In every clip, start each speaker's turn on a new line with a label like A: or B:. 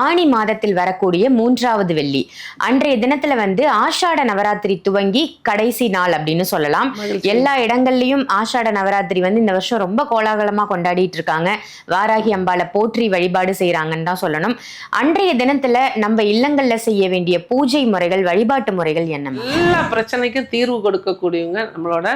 A: ஆணி மாதத்தில் வரக்கூடிய மூன்றாவது வெள்ளி. அன்றைய தினத்துல வந்து ஆஷாட நவராத்திரி துவங்கி கடைசி நாள் அப்படின்னு சொல்லலாம். எல்லா இடங்கள்லயும் ஆஷாட நவராத்திரி வந்து இந்த வருஷம் ரொம்ப கோலாகலமா கொண்டாடிட்டு இருக்காங்க. வாராகி அம்பாளை போற்றி வழிபாடு செய்றாங்கன்னு தான் சொல்லணும். அன்றைய தினத்துல நம்ம இல்லங்கள்ல செய்ய வேண்டிய பூஜை முறைகள் வழிபாட்டு முறைகள் என்ன
B: எல்லா பிரச்சனைக்கும் தீர்வு கொடுக்கக்கூடியவங்க நம்மளோட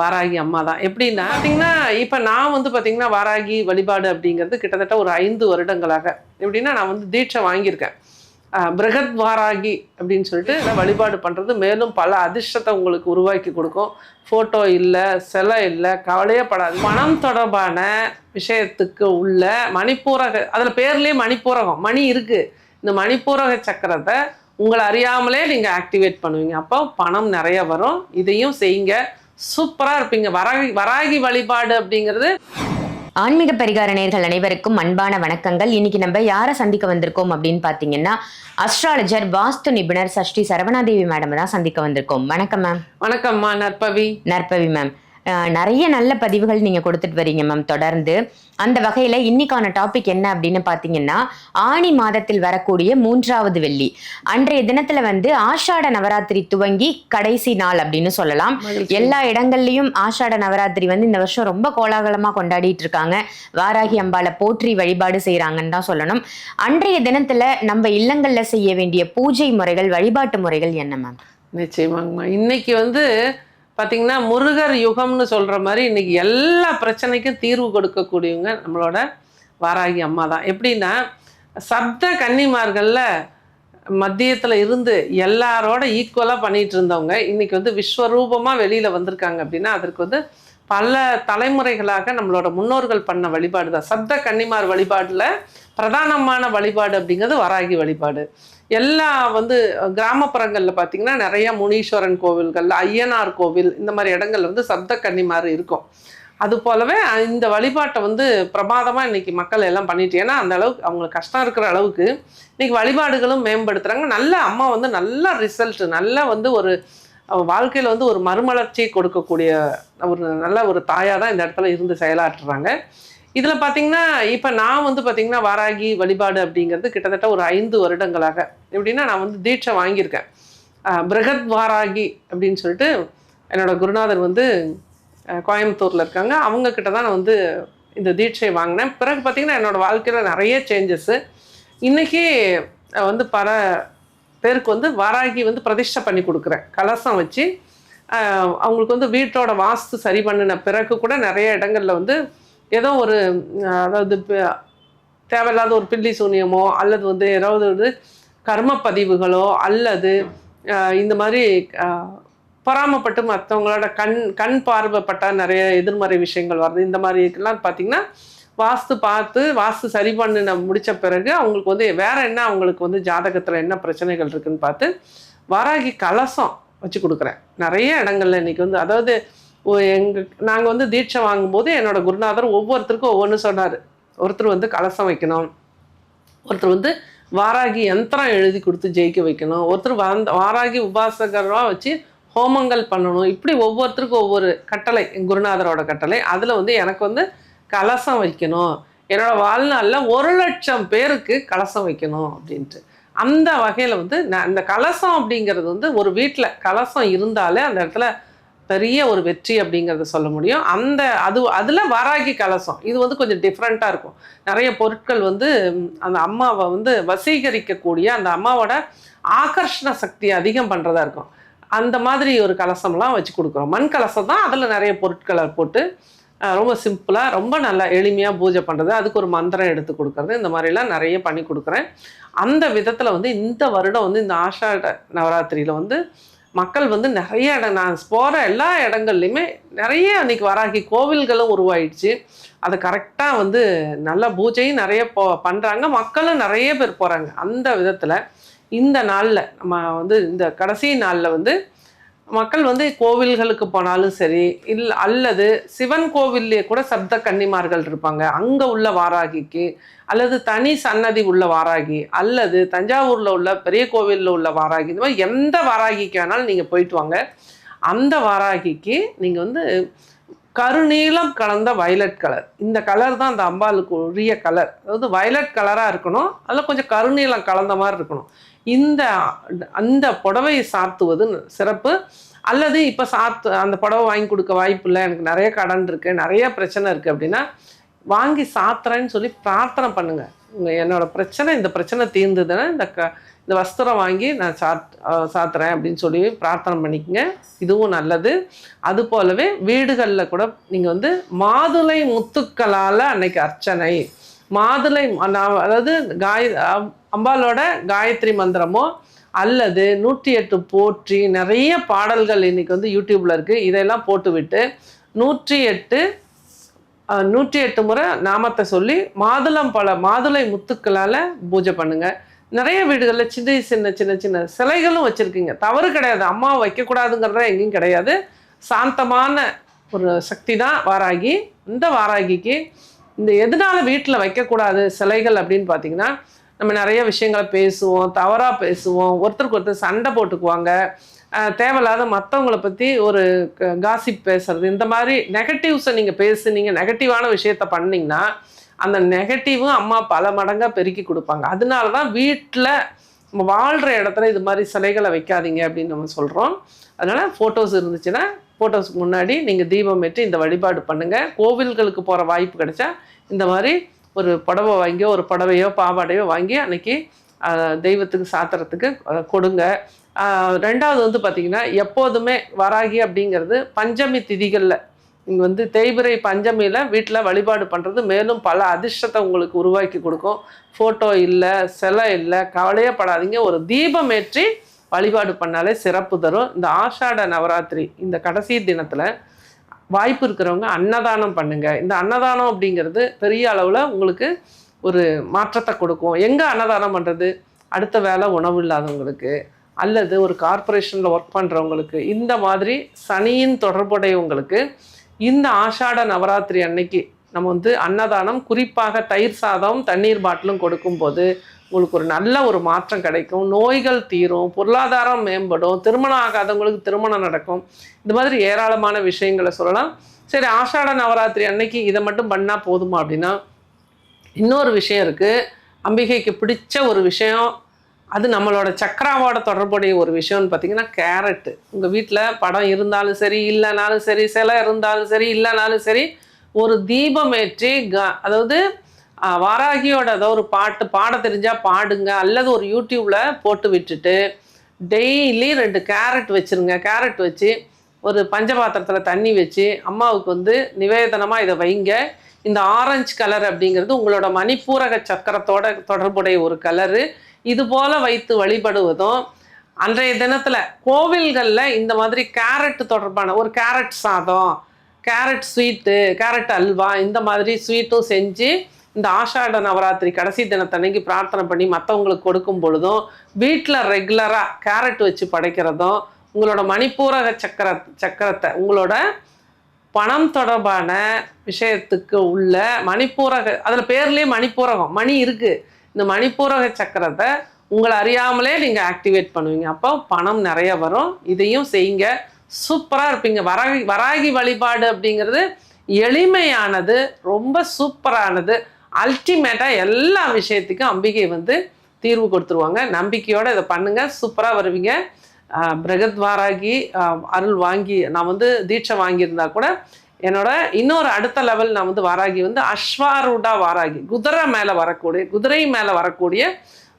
B: வாராகி அம்மா தான். எப்படின்னா பார்த்தீங்கன்னா இப்போ நான் வந்து பார்த்தீங்கன்னா வாராகி வழிபாடு அப்படிங்கிறது கிட்டத்தட்ட ஒரு ஐந்து வருடங்களாக. எப்படின்னா நான் வந்து தீட்சை வாங்கியிருக்கேன். பிரகத் வாராகி அப்படின்னு சொல்லிட்டு இதை வழிபாடு பண்ணுறது மேலும் பல அதிர்ஷ்டத்தை உங்களுக்கு உருவாக்கி கொடுக்கும். ஃபோட்டோ இல்லை சிலை இல்லை கவலையே படாது. பணம் தொடர்பான விஷயத்துக்கு உள்ள மணிப்பூரக அதில் பேர்லேயே மணிப்பூரகம் மணி இருக்குது இந்த மணிப்பூரக சக்கரத்தை உங்களை அறியாமலே நீங்கள் ஆக்டிவேட் பண்ணுவீங்க. அப்போ பணம் நிறைய வரும். இதையும் செய்யுங்க. சூப்பராக இருப்பீங்க. வராகி வராகி வழிபாடு அப்படிங்கிறது
A: ஆன்மீக பரிகார நேர்கள் அனைவருக்கும் அன்பான வணக்கங்கள். இன்னைக்கு நம்ம யாரை சந்திக்க வந்திருக்கோம் அப்படின்னு பாத்தீங்கன்னா அஸ்ட்ராலஜர் வாஸ்து நிபுணர் சஷ்டி சரவணாதேவி மேடம் தான் சந்திக்க வந்திருக்கோம். வணக்கம் மேம்
B: வணக்கம்மா நற்பவி.
A: நற்பவி மேம் நிறைய நல்ல பதிவுகள் நீங்க கொடுத்துட்டு வரீங்க மேம் தொடர்ந்து. அந்த வகையில இன்னைக்கான டாபிக் என்ன அப்படின்னு பாத்தீங்கன்னா ஆணி மாதத்தில் வரக்கூடிய மூன்றாவது வெள்ளி. அன்றைய தினத்துல வந்து ஆஷாட நவராத்திரி துவங்கி கடைசி நாள் அப்படின்னு சொல்லலாம். எல்லா இடங்கள்லயும் ஆஷாட நவராத்திரி வந்து இந்த வருஷம் ரொம்ப கோலாகலமா கொண்டாடிட்டு இருக்காங்க. வாராகி அம்பாளை போற்றி வழிபாடு செய்றாங்கன்னு தான் சொல்லணும். அன்றைய தினத்துல நம்ம இல்லங்கள்ல செய்ய வேண்டிய பூஜை முறைகள் வழிபாட்டு முறைகள் என்ன மேம்
B: நிச்சயமாங்கம்மா இன்னைக்கு வந்து பார்த்தீங்கன்னா முருகர் யுகம்னு சொல்கிற மாதிரி இன்னைக்கு எல்லா பிரச்சனைக்கும் தீர்வு கொடுக்கக்கூடியவங்க நம்மளோட வாராகி அம்மா தான். எப்படின்னா சப்த கன்னிமார்களில் மத்தியத்தில் இருந்து எல்லாரோட ஈக்குவலாக பண்ணிகிட்டு இருந்தவங்க இன்றைக்கி வந்து விஸ்வரூபமாக வெளியில் வந்திருக்காங்க அப்படின்னா அதற்கு வந்து பல தலைமுறைகளாக நம்மளோட முன்னோர்கள் பண்ண வழிபாடு தான். சப்த கன்னிமார் வழிபாடில் பிரதானமான வழிபாடு அப்படிங்கிறது வராகி வழிபாடு. எல்லா வந்து கிராமப்புறங்களில் பார்த்தீங்கன்னா நிறைய முனீஸ்வரன் கோவில்கள் ஐயனார் கோவில் இந்த மாதிரி இடங்கள்ல வந்து சப்த கன்னிமார் இருக்கும். அது போலவே இந்த வழிபாட்டை வந்து பிரமாதமாக இன்னைக்கு மக்கள் எல்லாம் பண்ணிட்டு ஏன்னா அந்த அளவுக்கு அவங்களுக்கு கஷ்டம் இருக்கிற அளவுக்கு இன்னைக்கு வழிபாடுகளும் மேம்படுத்துகிறாங்க நல்ல அம்மா வந்து நல்ல ரிசல்ட் நல்ல வந்து ஒரு வாழ்க்கையில் வந்து ஒரு மறுமலர்ச்சி கொடுக்கக்கூடிய ஒரு நல்ல ஒரு தாயாக தான் இந்த இடத்துல இருந்து செயலாற்றுறாங்க. இதில் பார்த்தீங்கன்னா இப்போ நான் வந்து பார்த்திங்கன்னா வாராகி வழிபாடு அப்படிங்கிறது கிட்டத்தட்ட ஒரு ஐந்து வருடங்களாக. எப்படின்னா நான் வந்து தீட்சை வாங்கியிருக்கேன். பிரகத் வாராகி அப்படின்னு சொல்லிட்டு என்னோட குருநாதர் வந்து கோயம்புத்தூரில் இருக்காங்க. அவங்க கிட்ட தான் நான் வந்து இந்த தீட்சை வாங்கினேன். பிறகு பார்த்தீங்கன்னா என்னோட வாழ்க்கையில் நிறைய சேஞ்சஸ்ஸு இன்றைக்கி வந்து பல பேருக்கு வந்து வாராகி வந்து பிரதிஷ்டை பண்ணி கொடுக்குறேன். கலசம் வச்சு அவங்களுக்கு வந்து வீட்டோட வாஸ்து சரி பண்ணின பிறகு கூட நிறைய இடங்களில் வந்து ஏதோ ஒரு அதாவது தேவையில்லாத ஒரு பில்லி சூனியமோ அல்லது வந்து ஏதாவது ஒரு கர்ம பதிவுகளோ அல்லது இந்த மாதிரி பொறாமப்பட்டு மற்றவங்களோட கண் கண் பார்வைப்பட்டால் நிறைய எதிர்மறை விஷயங்கள் வருது. இந்த மாதிரிலாம் பார்த்திங்கன்னா வாஸ்து பார்த்து வாஸ்து சரி பண்ணின முடித்த பிறகு அவங்களுக்கு வந்து வேறு என்ன அவங்களுக்கு வந்து ஜாதகத்தில் என்ன பிரச்சனைகள் இருக்குதுன்னு பார்த்து வாராகி கலசம் வச்சு கொடுக்குறேன். நிறைய இடங்கள்ல இன்னைக்கு வந்து அதாவது எங்கள் நாங்கள் வந்து தீட்சை வாங்கும்போது என்னோடய குருநாதர் ஒவ்வொருத்தருக்கும் ஒவ்வொன்று சொன்னார். ஒருத்தர் வந்து கலசம் வைக்கணும். ஒருத்தர் வந்து வாராகி யந்திரம் எழுதி கொடுத்து ஜெயிக்க வைக்கணும். ஒருத்தர் வந்த வாராகி உபாசகராக வச்சு ஹோமங்கள் பண்ணணும். இப்படி ஒவ்வொருத்தருக்கும் ஒவ்வொரு கட்டளை குருநாதரோட கட்டளை. அதில் வந்து எனக்கு வந்து கலசம் வைக்கணும். என்னோட வாழ்நாளில் ஒரு லட்சம் பேருக்கு கலசம் வைக்கணும் அப்படின்ட்டு. அந்த வகையில் வந்து நான் இந்த கலசம் அப்படிங்கிறது வந்து ஒரு வீட்டில் கலசம் இருந்தாலே அந்த இடத்துல பெரிய ஒரு வெற்றி அப்படிங்கிறத சொல்ல முடியும். அந்த அது அதில் வராகி கலசம். இது வந்து கொஞ்சம் டிஃப்ரெண்ட்டாக இருக்கும். நிறைய பொருட்கள் வந்து அந்த அம்மாவை வந்து வசீகரிக்கக்கூடிய அந்த அம்மாவோட ஆகர்ஷண சக்தியை அதிகம் பண்ணுறதா இருக்கும். அந்த மாதிரி ஒரு கலசம்லாம் வச்சு கொடுக்குறோம். மண் கலசம் தான் அதில் நிறைய பொருட்களை போட்டு ரொம்ப சிம்பிளாக ரொம்ப நல்லா எளிமையாக பூஜை பண்ணுறது அதுக்கு ஒரு மந்திரம் எடுத்து கொடுக்குறது. இந்த மாதிரிலாம் நிறைய பண்ணி கொடுக்குறேன். அந்த விதத்தில் வந்து இந்த வருடம் வந்து இந்த ஆஷாட நவராத்திரியில் வந்து மக்கள் வந்து நிறைய இடம் நான் போகிற எல்லா இடங்கள்லையுமே நிறைய அன்றைக்கி வராகி கோவில்களும் உருவாயிடுச்சு. அதை கரெக்டாக வந்து நல்ல பூஜையும் நிறைய போ பண்ணுறாங்க மக்களும் நிறைய பேர் போகிறாங்க அந்த விதத்தில் இந்த நாளில் நம்ம வந்து இந்த கடைசி நாளில் வந்து மக்கள் வந்து கோவில்களுக்கு போனாலும் சரி இல் அல்லது சிவன் கோவில்லே கூட சப்த கன்னிமார்கள் இருப்பாங்க. அங்கே உள்ள வாராகிக்கு அல்லது தனி சன்னதி உள்ள வாராகி அல்லது தஞ்சாவூரில் உள்ள பெரிய கோவிலில் உள்ள வாராகி இந்த மாதிரி எந்த வாராகிக்கு வேணாலும் நீங்கள் போயிட்டு வாங்க. அந்த வாராகிக்கு நீங்கள் வந்து கருநீளம் கலந்த வயலட் கலர் இந்த கலர் தான் அந்த அம்பாளுக்கு உரிய கலர் அதாவது வயலட் கலராக இருக்கணும். அதில் கொஞ்சம் கருநீளம் கலந்த மாதிரி இருக்கணும். இந்த அந்த புடவையை சாத்துவது சிறப்பு. அல்லது இப்போ சாத்து அந்த புடவை வாங்கி கொடுக்க வாய்ப்பு இல்லை எனக்கு நிறைய கடன் இருக்குது நிறைய பிரச்சனை இருக்குது அப்படின்னா வாங்கி சாத்துறேன்னு சொல்லி பிரார்த்தனை பண்ணுங்க. என்னோடய பிரச்சனை இந்த பிரச்சனை தீர்ந்ததுன்னா இந்த க இந்த வஸ்திரம் வாங்கி நான் சாத் சாத்துறேன் அப்படின்னு சொல்லி பிரார்த்தனை பண்ணிக்கங்க. இதுவும் நல்லது. அது போலவே வீடுகளில் கூட நீங்கள் வந்து மாதுளை முத்துக்களால் அன்னைக்கு அர்ச்சனை. மாதுளை நான் அதாவது காய அம்பாலோட காயத்ரி மந்திரமோ அல்லது நூற்றி எட்டு போற்றி நிறைய பாடல்கள் இன்னைக்கு வந்து யூடியூப்ல இருக்கு. இதெல்லாம் போட்டுவிட்டு நூற்றி எட்டு நூற்றி எட்டு முறை நாமத்தை சொல்லி மாதுளம் பழ மாதுளை முத்துக்களால் பூஜை பண்ணுங்க. நிறைய வீடுகளில் சின்ன சின்ன சின்ன சின்ன சிலைகளும் வச்சுருக்கீங்க. தவறு கிடையாது. அம்மா வைக்கக்கூடாதுங்கிறத எங்கேயும் கிடையாது. சாந்தமான ஒரு சக்தி தான் வாராகி. இந்த வாராகிக்கு இந்த எதனால் வீட்டில் வைக்கக்கூடாது சிலைகள் அப்படின்னு பார்த்தீங்கன்னா நம்ம நிறைய விஷயங்களை பேசுவோம் தவறாக பேசுவோம் ஒருத்தருக்கு ஒருத்தர் சண்டை போட்டுக்குவாங்க. தேவையில்லாத மற்றவங்களை பற்றி ஒரு காசிப் பேசுறது இந்த மாதிரி நெகட்டிவ்ஸை நீங்கள் பேசுனீங்க நெகட்டிவான விஷயத்த பண்ணிங்கன்னா அந்த நெகட்டிவும் அம்மா பல மடங்காக பெருக்கி கொடுப்பாங்க. அதனால தான் வீட்டில் நம்ம வாழ்கிற இடத்துல இது மாதிரி சிலைகளை வைக்காதீங்க அப்படின்னு நம்ம சொல்கிறோம் அதனால் ஃபோட்டோஸ் இருந்துச்சுன்னா ஃபோட்டோஸ்க்கு முன்னாடி நீங்கள் தீபம் ஏற்றி இந்த வழிபாடு பண்ணுங்கள் கோவில்களுக்கு போகிற வாய்ப்பு கிடைச்சா இந்த மாதிரி ஒரு புடவை வாங்கியோ ஒரு புடவையோ பாவாடையோ வாங்கி அன்னைக்கு தெய்வத்துக்கு சாத்துறதுக்கு கொடுங்க. ரெண்டாவது வந்து பார்த்திங்கன்னா எப்போதுமே வராகி அப்படிங்கிறது பஞ்சமி திதிகளில். இங்கே வந்து தேய்பிரை பஞ்சமியில் வீட்டில் வழிபாடு பண்ணுறது மேலும் பல அதிர்ஷ்டத்தை உங்களுக்கு உருவாக்கி கொடுக்கும். ஃபோட்டோ இல்லை சிலை இல்லை கவலையே படாதீங்க. ஒரு தீபம் ஏற்றி வழிபாடு பண்ணாலே சிறப்பு தரும். இந்த ஆஷாட நவராத்திரி இந்த கடைசி தினத்தில் வாய்ப்பு இருக்கிறவங்க அன்னதானம் பண்ணுங்க. இந்த அன்னதானம் அப்படிங்கிறது பெரிய அளவில் உங்களுக்கு ஒரு மாற்றத்தை கொடுக்கும். எங்கே அன்னதானம் பண்ணுறது அடுத்த வேலை உணவு இல்லாதவங்களுக்கு அல்லது ஒரு கார்ப்பரேஷனில் ஒர்க் பண்ணுறவங்களுக்கு இந்த மாதிரி சனியின் தொடர்புடையவங்களுக்கு இந்த ஆஷாட நவராத்திரி அன்னைக்கு நம்ம வந்து அன்னதானம் குறிப்பாக தயிர் சாதம் தண்ணீர் பாட்டிலும் கொடுக்கும்போது உங்களுக்கு ஒரு நல்ல ஒரு மாற்றம் கிடைக்கும். நோய்கள் தீரும் பொருளாதாரம் மேம்படும் திருமணம் ஆகாதவங்களுக்கு திருமணம் நடக்கும். இந்த மாதிரி ஏராளமான விஷயங்களை சொல்லலாம். சரி ஆஷாட நவராத்திரி அன்னைக்கு இதை மட்டும் பண்ணால் போதுமா அப்படின்னா இன்னொரு விஷயம் இருக்குது அம்பிகைக்கு பிடிச்ச ஒரு விஷயம் அது நம்மளோட சக்கராவோட தொடர்புடைய ஒரு விஷயம்னு பார்த்தீங்கன்னா கேரட்டு. உங்கள் வீட்டில் படம் இருந்தாலும் சரி இல்லைனாலும் சரி சிலை இருந்தாலும் சரி இல்லைனாலும் சரி ஒரு தீபம் ஏற்றி க அதாவது வாராகியோட ஏதோ ஒரு பாட்டு பாட தெரிஞ்சால் பாடுங்க. அல்லது ஒரு யூடியூப்பில் போட்டு விட்டுட்டு டெய்லி ரெண்டு கேரட் வச்சுருங்க. கேரட் வச்சு ஒரு பஞ்சபாத்திரத்தில் தண்ணி வச்சு அம்மாவுக்கு வந்து நிவேதனமாக இதை வைங்க. இந்த ஆரஞ்சு கலர் அப்படிங்கிறது உங்களோட மணிப்பூரக சக்கரத்தோட தொடர்புடைய ஒரு கலரு. இது போல வைத்து வழிபடுவதும் அன்றைய தினத்தில் கோவில்களில் இந்த மாதிரி கேரட் தொடர்பான ஒரு கேரட் சாதம் கேரட் ஸ்வீட்டு கேரட் அல்வா இந்த மாதிரி ஸ்வீட்டும் செஞ்சு இந்த ஆஷாட நவராத்திரி கடைசி தினத்தன்னைக்கு பிரார்த்தனை பண்ணி மற்றவங்களுக்கு கொடுக்கும் பொழுதும் வீட்டில் ரெகுலராக கேரட் வச்சு படைக்கிறதும் உங்களோட மணிப்பூரக சக்கர சக்கரத்தை உங்களோட பணம் தொடர்பான விஷயத்துக்கு உள்ள மணிப்பூரக அதில் பேர்லேயே மணிப்பூரகம் மணி இருக்குது இந்த மணிப்பூரக சக்கரத்தை உங்களை அறியாமலே நீங்கள் ஆக்டிவேட் பண்ணுவீங்க. அப்போ பணம் நிறைய வரும். இதையும் செய்யுங்க. சூப்பராக இருப்பீங்க. வராகி வராகி வழிபாடு அப்படிங்கிறது எளிமையானது ரொம்ப சூப்பரானது. அல்டிமேட்டாக எல்லா விஷயத்துக்கும் அம்பிகை வந்து தீர்வு கொடுத்துருவாங்க. நம்பிக்கையோடு இதை பண்ணுங்கள் சூப்பராக வருவீங்க. பிரகத்வாராகி வாராகி அருள் வாங்கி நான் வந்து தீட்சை வாங்கியிருந்தா கூட என்னோட இன்னொரு அடுத்த லெவல் நான் வந்து வாராகி வந்து அஸ்வாரூடா வாராகி. குதிரை மேலே வரக்கூடிய குதிரை மேலே வரக்கூடிய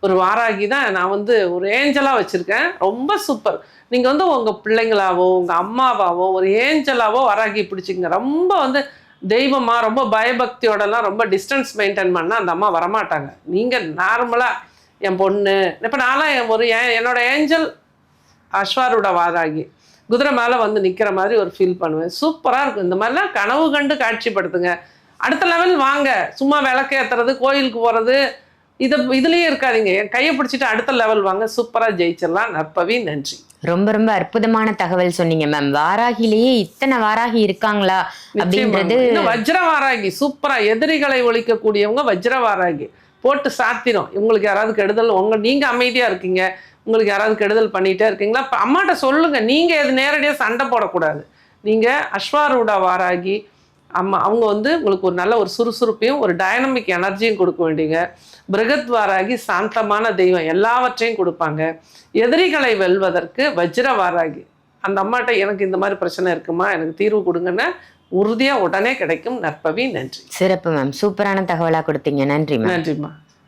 B: ஒரு வாராகி தான் நான் வந்து ஒரு ஏஞ்சலாக வச்சுருக்கேன். ரொம்ப சூப்பர் நீங்கள் வந்து உங்கள் பிள்ளைங்களாவோ உங்கள் அம்மாவாவோ ஒரு ஏஞ்சலாவோ வாராகி பிடிச்சிங்க ரொம்ப வந்து தெய்வமாக ரொம்ப பயபக்தியோடலாம் ரொம்ப டிஸ்டன்ஸ் மெயின்டைன் பண்ணால் அந்த அம்மா வரமாட்டாங்க. நீங்கள் நார்மலாக என் பொண்ணு இப்போ நான்லாம் என் ஒரு என்னோட ஏஞ்சல் அஸ்வாரோட வாராகி குதிரை மேலே வந்து நிற்கிற மாதிரி ஒரு ஃபீல் பண்ணுவேன். சூப்பராக இருக்கும். இந்த மாதிரிலாம் கனவு கண்டு காட்சிப்படுத்துங்க. அடுத்த லெவல் வாங்க. சும்மா விளக்கேற்றுறது கோயிலுக்கு போகிறது இதை இதுலேயே இருக்காதீங்க. என் கையை பிடிச்சிட்டு அடுத்த லெவல் வாங்க. சூப்பராக ஜெயிச்சிடலாம். நற்பவி நன்றி.
A: ரொம்ப ரொம்ப அற்புதமான தகவல் சொன்னீங்க மேம் வாராகிலேயே இத்தனை வாராகி இருக்காங்களா அப்படின்றது
B: வஜ்ர வாராகி சூப்பரா எதிரிகளை ஒழிக்கக்கூடியவங்க வஜ்ர வாராகி போட்டு சாத்திரம். உங்களுக்கு யாராவது கெடுதல் உங்க நீங்க அமைதியா இருக்கீங்க. உங்களுக்கு யாராவது கெடுதல் பண்ணிட்டே இருக்கீங்களா? அப்ப அம்மாட்ட சொல்லுங்க. நீங்க இது நேரடியாக சண்டை போடக்கூடாது. நீங்க அஸ்வாரூடா வாராகி அம்மா அவங்க வந்து உங்களுக்கு ஒரு நல்ல ஒரு சுறுசுறுப்பையும் ஒரு டைனமிக் எனர்ஜியும் கொடுக்க வேண்டியங்க. பிருகத்வாராகி சாந்தமான தெய்வம் எல்லாவற்றையும் கொடுப்பாங்க. எதிரிகளை வெல்வதற்கு வஜ்ரவாராகி. அந்த அம்மாட்ட எனக்கு இந்த மாதிரி பிரச்சனை இருக்குமா? எனக்கு தீர்வு கொடுங்கன்னு உறுதியாக உடனே கிடைக்கும் நற்பவி. நன்றி.
A: சிறப்பு மேம் சூப்பரான தகவலா கொடுத்தீங்க. நன்றி மேம்
B: நன்றிம்மா.